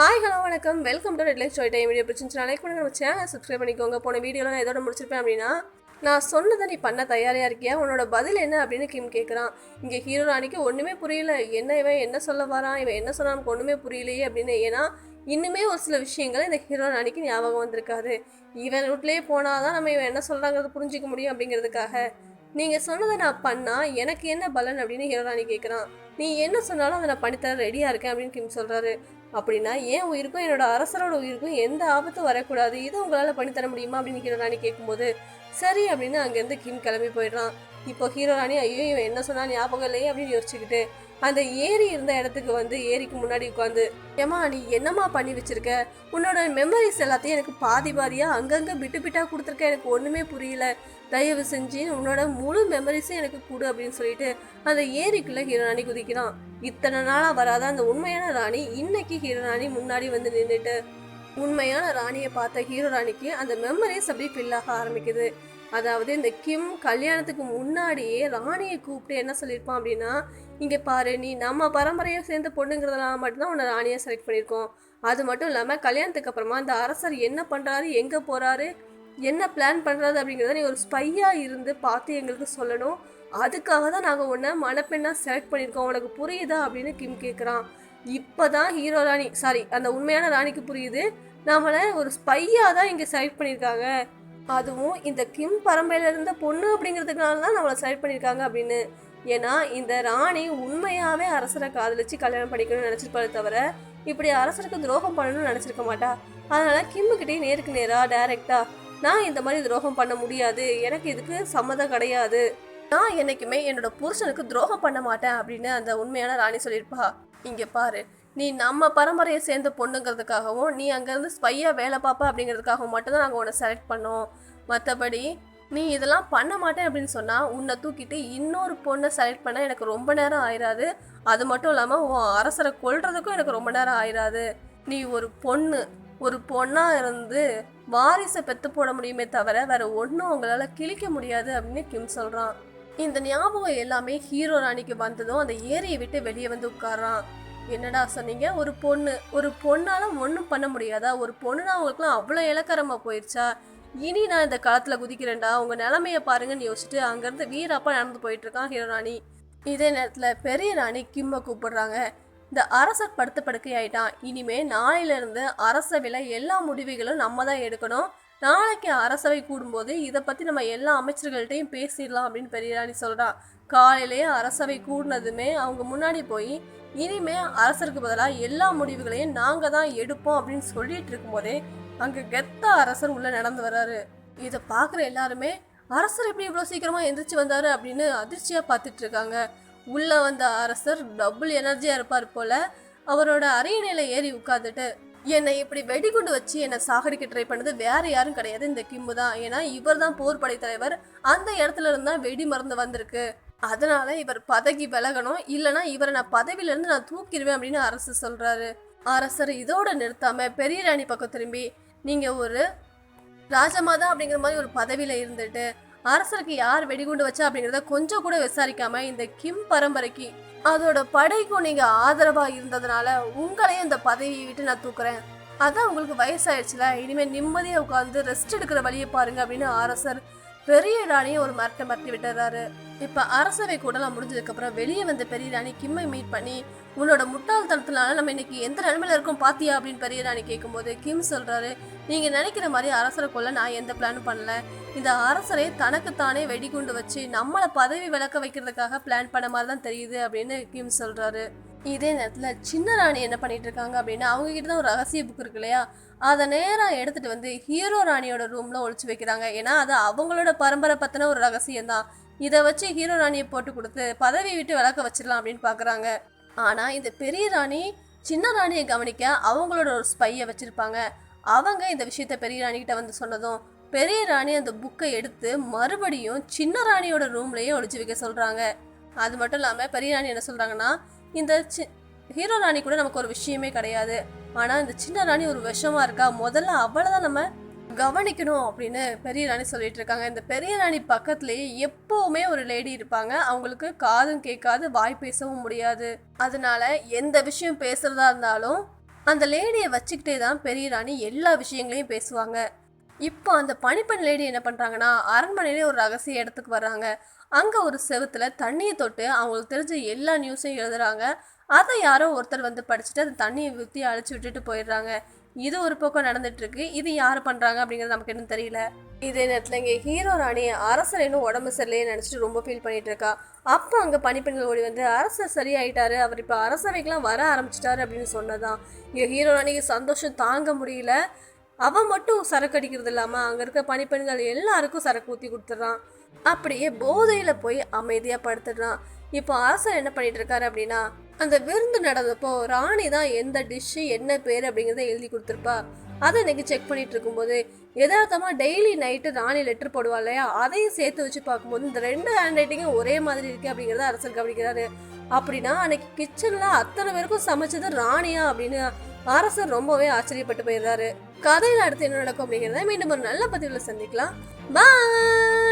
Hi hello வணக்கம். Welcome to red life story time video பிடிச்சிருந்துச்சு like பண்ணுங்க. நம்ம சேனல் சப்ஸ்கிரைப் பண்ணிக்கோங்க. போன வீடியோவில் நான் எதோட முடிச்சிருப்பேன் அப்படின்னா நான் சொன்னதை நீ பண்ண தயாரியா இருக்கியா? உன்னோட பதில் என்ன அப்படின்னு கிம் கேட்குறான் இங்கே ஹீரோ ராணிக்கு ஒன்றுமே புரியல. என்ன இவன் என்ன சொல்ல வரான்? இவன் என்ன சொன்னா நமக்கு ஒன்றுமே புரியலையே அப்படின்னு. ஏன்னா இன்னுமே ஒரு சில விஷயங்கள் இந்த ஹீரோ ராணிக்கு ஞாபகம் வந்திருக்காது. இவன் ரூட்லேயே போனால் தான் நம்ம இவன் என்ன சொல்கிறாங்கிறது புரிஞ்சிக்க முடியும் அப்படிங்கிறதுக்காக. நீங்கள் சொன்னதை நான் பண்ணால் எனக்கு என்ன பலன் அப்படின்னு ஹீரோ ராணி கேட்குறான் நீ என்ன சொன்னாலும் அதை நான் பண்ணித்தர ரெடியாக இருக்கேன் அப்படின்னு கிம் சொல்கிறாரு அப்படின்னா ஏன் உயிருக்கும் என்னோட அரசரோட உயிருக்கும் எந்த ஆபத்தும் வரக்கூடாது. இதை உங்களால் பண்ணித்தர முடியுமா அப்படின்னு ஹீரோ ராணி கேட்கும்போது சரி அப்படின்னு அங்கேருந்து கிம் கிளம்பி போயிடுறான். இப்போ ஹீரோ ராணி ஐயோ இவன் என்ன சொன்னா ஞாபகம் இல்லையே அப்படின்னு யோசிச்சுக்கிட்டு அந்த ஏரி இருந்த இடத்துக்கு வந்து ஏரிக்கு முன்னாடி உட்காந்து ஏமா நீ என்னம்மா பண்ணி வச்சிருக்க? உன்னோட மெமரிஸ் எல்லாத்தையும் எனக்கு பாதி பாதியாக அங்கங்கே பிட்டு பிட்டாக கொடுத்துருக்க. எனக்கு ஒன்றுமே புரியல. தயவு செஞ்சு உன்னோட முழு மெமரிஸும் எனக்கு கொடு அப்படின்னு சொல்லிட்டு அந்த ஏரிக்குள்ள ஹீரோ ராணி குதிக்கிறான். இத்தனை நாளாக வராத அந்த உண்மையான ராணி இன்னைக்கு ஹீரோ ராணி முன்னாடி வந்து நின்றுட்டு உண்மையான ராணியை பார்த்த ஹீரோ ராணிக்கு அந்த மெமரிஸ் அப்படியே ஃபில் ஆக ஆரம்பிக்குது. அதாவது இந்த கிம் கல்யாணத்துக்கு முன்னாடியே ராணியை கூப்பிட்டு என்ன சொல்லியிருப்பான் அப்படின்னா இங்கே பாரு நீ நம்ம பரம்பரையை சேர்ந்த பொண்ணுங்கிறதுனால மட்டும்தான் உன்னை ராணியை செலக்ட் பண்ணியிருக்கோம். அது மட்டும் இல்லாமல் கல்யாணத்துக்கு அப்புறமா அந்த அரசர் என்ன பண்ணுறாரு எங்கே போகிறாரு என்ன பிளான் பண்ணுறது அப்படிங்கிறத நீ ஒரு ஸ்பையாக இருந்து பார்த்து எங்களுக்கு சொல்லணும். அதுக்காக தான் நாங்கள் உன்னை மணப்பெண்ணாக செலக்ட் பண்ணியிருக்கோம். உனக்கு புரியுதா அப்படின்னு கிம் கேட்குறான் இப்போ தான் ஹீரோ ராணி சாரி அந்த உண்மையான ராணிக்கு புரியுது. நம்மளை ஒரு ஸ்பையாக தான் இங்கே செலக்ட் பண்ணியிருக்காங்க. அதுவும் இந்த கிம் பரம்பரையில இருந்த பொண்ணு அப்படிங்கிறதுனால தான் நம்மளை செலக்ட் பண்ணியிருக்காங்க அப்படின்னு. ஏன்னா இந்த ராணி உண்மையாகவே அரசரை காதலிச்சு கல்யாணம் பண்ணிக்கணும்னு நினச்சிருப்பாரு தவிர இப்படி அரசருக்கு துரோகம் பண்ணணும்னு நினச்சிருக்க மாட்டா. அதனால கிம்முக்கிட்டே நேருக்கு நேராக டைரெக்டாக நான் இந்த மாதிரி துரோகம் பண்ண முடியாது. எனக்கு இதுக்கு சம்மதம் கிடையாது. நான் என்னைக்குமே என்னோட புருஷனுக்கு துரோகம் பண்ண மாட்டேன் அப்படின்னு அந்த உண்மையான ராணி சொல்லியிருப்பா. இங்கே பாரு நீ நம்ம பரம்பரையை சேர்ந்த பொண்ணுங்கிறதுக்காகவும் நீ அங்கேருந்து ஸ்பையாக வேலை பார்ப்ப அப்படிங்கிறதுக்காகவும் மட்டும்தான் நாங்கள் உன்னை செலக்ட் பண்ணோம். மற்றபடி நீ இதெல்லாம் பண்ண மாட்டேன் அப்படின்னு சொன்னால் உன்னை தூக்கிட்டு இன்னொரு பொண்ணை செலக்ட் பண்ண எனக்கு ரொம்ப நேரம் ஆயிராது. அது மட்டும் இல்லாமல் உன் அரசரை கொள்றதுக்கும் எனக்கு ரொம்ப நேரம் ஆயிராது. நீ ஒரு பொண்ணு. ஒரு பொண்ணாக இருந்து வாரிசை பெத்து போட முடியுமே தவிர வேற ஒன்றும் அவங்களால கிழிக்க முடியாது அப்படின்னு கிம் சொல்கிறான் இந்த ஞாபகம் எல்லாமே ஹீரோ ராணிக்கு வந்ததும் அந்த ஏரியை விட்டு வெளியே வந்து உட்காரான் என்னடா சொன்னீங்க? ஒரு பொண்ணு. ஒரு பொண்ணால ஒன்றும் பண்ண முடியாதா? ஒரு பொண்ணுனா அவங்களுக்குலாம் அவ்வளோ இலக்கரமாக போயிடுச்சா இனி நான் இந்த காலத்தில் குதிக்கிறேன்டா. உங்கள் நிலமைய பாருங்கன்னு யோசிச்சுட்டு அங்கேருந்து வீரப்பா நடந்து போயிட்டு இருக்கான் ஹீரோ ராணி. இதே நேரத்தில் பெரிய ராணி கிம்மை கூப்பிடுறாங்க. இந்த அரசர் படுத்த படுக்கையாயிட்டான் இனிமே நாளையிலிருந்து அரசவையில் எல்லா முடிவுகளும் நம்ம தான் எடுக்கணும். நாளைக்கு அரசவை கூடும்போது இதை பற்றி நம்ம எல்லா அமைச்சர்கள்ட்டையும் பேசிடலாம் அப்படின்னு பெரிய ராணி சொல்கிறான் காலையிலேயே அரசவை கூடினதுமே அவங்க முன்னாடி போய் இனிமே அரசருக்கு பதிலாக எல்லா முடிவுகளையும் நாங்கள் தான் எடுப்போம் அப்படின்னு சொல்லிட்டு இருக்கும்போதே அங்கே கெத்த அரசர் உள்ளே நடந்து வர்றாரு. இதை பார்க்குற எல்லாருமே அரசர் எப்படி இவ்வளோ சீக்கிரமாக எந்திரிச்சு வந்தாரு? அப்படின்னு அதிர்ச்சியாக பார்த்துட்டு இருக்காங்க. உள்ளே வந்த அரசர் டபுள் எனர்ஜியாக இருப்பார் போல அவரோட அரியணையில் ஏறி உட்காந்துட்டு என்னை இப்படி வெடிகுண்டு வச்சு என்னை சாகடிக்க ட்ரை பண்ணது வேற யாரும் கிடையாது இந்த கிம்மு தான். ஏன்னா இவர் தான் போர் படை தலைவர். அந்த இடத்துல இருந்தா வெடி மருந்து வந்திருக்கு. அதனால இவர் பதகி விலகணும். இல்லைன்னா இவரை நான் பதவியிலேருந்து நான் தூக்கிடுவேன் அப்படின்னு அரசு சொல்றாரு. அரசர் இதோட நிறுத்தாம பெரிய ராணி பக்கம் திரும்பி நீங்க ஒரு ராஜமாதா அப்படிங்கிற மாதிரி ஒரு பதவியில இருந்துட்டு அரசருக்கு யார் வெடிகுண்டு வச்சா அப்படிங்கிறத கொஞ்சம் கூட விசாரிக்காம இந்த கிம் பரம்பரைக்கு அதோட படைக்கும் நீங்க ஆதரவா இருந்ததுனால உங்களையும் இந்த பதவியை விட்டு நான் தூக்குறேன். அதான் உங்களுக்கு வயசாயிடுச்சுல இனிமே நிம்மதியா உட்காந்து ரெஸ்ட் எடுக்கிற வழியை பாருங்க அப்படின்னு அரசர் பெரிய ராணியை ஒரு மரட்டை மரட்டி விட்டுறாரு. இப்போ அரசவை கூடலாம் முடிஞ்சதுக்கப்புறம் வெளியே வந்த பெரிய ராணி கிம்மை மீட் பண்ணி உன்னோட முட்டாள்தனத்தினால நம்ம இன்னைக்கு எந்த நிலமையில இருக்கோம் பாத்தியா? அப்படின்னு பெரிய ராணி கேட்கும்போது கிம் சொல்றாரு நீங்க நினைக்கிற மாதிரி அரசரை கொள்ள நான் எந்த பிளானும் பண்ணல. இந்த அரசரை தனக்குத்தானே வெடிகுண்டு வச்சு நம்மளை பதவி விலக்க வைக்கிறதுக்காக பிளான் பண்ண மாதிரி தான் தெரியுது அப்படின்னு கிம் சொல்றாரு. இதே நேரத்தில் சின்ன ராணி என்ன பண்ணிட்டு இருக்காங்க அப்படின்னா அவங்க கிட்ட தான் ஒரு ரகசிய புக் இருக்கு இல்லையா? அதை நேராக எடுத்துட்டு வந்து ஹீரோ ராணியோட ரூம்ல ஒழிச்சு வைக்கிறாங்க. ஏன்னா அது அவங்களோட பரம்பரை பத்தின ஒரு ரகசியம் தான் இதை வச்சு ஹீரோ ராணியை போட்டு கொடுத்து பதவி விட்டு விளக்க வச்சிடலாம் அப்படின்னு பார்க்குறாங்க ஆனால் இந்த பெரிய ராணி சின்ன ராணியை கவனிக்க அவங்களோட ஒரு ஸ்பையை வச்சிருப்பாங்க. அவங்க இந்த விஷயத்த பெரிய ராணிகிட்ட வந்து சொன்னதும் பெரிய ராணி அந்த புக்கை எடுத்து மறுபடியும் சின்ன ராணியோட ரூம்லயே ஒழிச்சு வைக்க சொல்றாங்க. அது மட்டும் இல்லாமல் பெரிய ராணி என்ன சொல்றாங்கன்னா இந்த சி ஹீரோ ராணி கூட நமக்கு ஒரு விஷயமே கிடையாது. ஆனால் இந்த சின்ன ராணி ஒரு விஷமா இருக்கா? முதல்ல அவ்வளோதான் தான் நம்ம கவனிக்கணும் அப்படின்னு பெரிய ராணி சொல்லிட்டு இருக்காங்க. இந்த பெரிய ராணி பக்கத்துலேயே எப்போவுமே ஒரு லேடி இருப்பாங்க. அவங்களுக்கு காதும் கேட்காது வாய் பேசவும் முடியாது. அதனால எந்த விஷயம் பேசுறதா இருந்தாலும் அந்த லேடியை வச்சுக்கிட்டே தான் பெரிய ராணி எல்லா விஷயங்களையும் பேசுவாங்க. இப்போ அந்த பனிப்பெண் லேடி என்ன பண்ணுறாங்கன்னா அரண்மனையிலே ஒரு ரகசிய இடத்துக்கு வர்றாங்க. அங்கே ஒரு செவுத்துல தண்ணியை தொட்டு அவங்களுக்கு தெரிஞ்ச எல்லா நியூஸையும் எழுதுறாங்க. அதை யாரோ ஒருத்தர் வந்து படிச்சுட்டு அந்த தண்ணியை ஊற்றி அழிச்சு விட்டுட்டு போயிடுறாங்க. இது ஒரு பக்கம் நடந்துட்டுருக்கு. இது யார் பண்ணுறாங்க அப்படிங்கிறது நமக்கு இன்னும் தெரியல. இதே நேரத்தில் இங்கே ஹீரோ ராணி அரசர் இன்னும் உடம்பு சரியில்லையே நினச்சிட்டு ரொம்ப ஃபீல் பண்ணிட்டு இருக்கா. அப்போ அங்கே பனிப்பெண்கள் ஓடி வந்து அரசர் சரியாயிட்டாரு. அவர் இப்போ அரசவைக்கெலாம் வர ஆரம்பிச்சிட்டாரு அப்படின்னு சொன்னதான். இங்கே ஹீரோ ராணிக்கு சந்தோஷம் தாங்க முடியல. அவன் மட்டும் சரக்கு அடிக்கிறது இல்லாமல் அங்கே இருக்க பனிப்பெண்கள் எல்லாருக்கும் சரக்கு ஊற்றி கொடுத்துட்றான். அப்படியே போதையில் போய் அமைதியாக படுத்துடுறான். இப்போ அரசர் என்ன பண்ணிட்டு இருக்காரு அப்படின்னா அந்த விருந்து நடந்தப்போ ராணி தான் எந்த டிஷ்ஷு என்ன பேர் அப்படிங்கிறத எழுதி கொடுத்துருப்பா. அதை இன்னைக்கு செக் பண்ணிட்டு இருக்கும்போது யதார்த்தமாக டெய்லி நைட்டு ராணி லெட்டர் போடுவா இல்லையா? அதையும் சேர்த்து வச்சு பார்க்கும்போது இந்த ரெண்டு ஹேண்ட் ரைட்டிங்கும் ஒரே மாதிரி இருக்கு அப்படிங்கிறத அரசர் கவனிக்கிறாரு. அப்படின்னா அன்னைக்கு கிச்சனில் அத்தனை பேருக்கும் சமைச்சது ராணியா அப்படின்னு அரசர் ரொம்பவே ஆச்சரியப்பட்டு போயிடுறாரு. கதையில் அடுத்து என்ன நடக்கும் அப்படிங்கிறத மீண்டும் ஒரு நல்ல பதிவில் சந்திக்கலாம். பாய்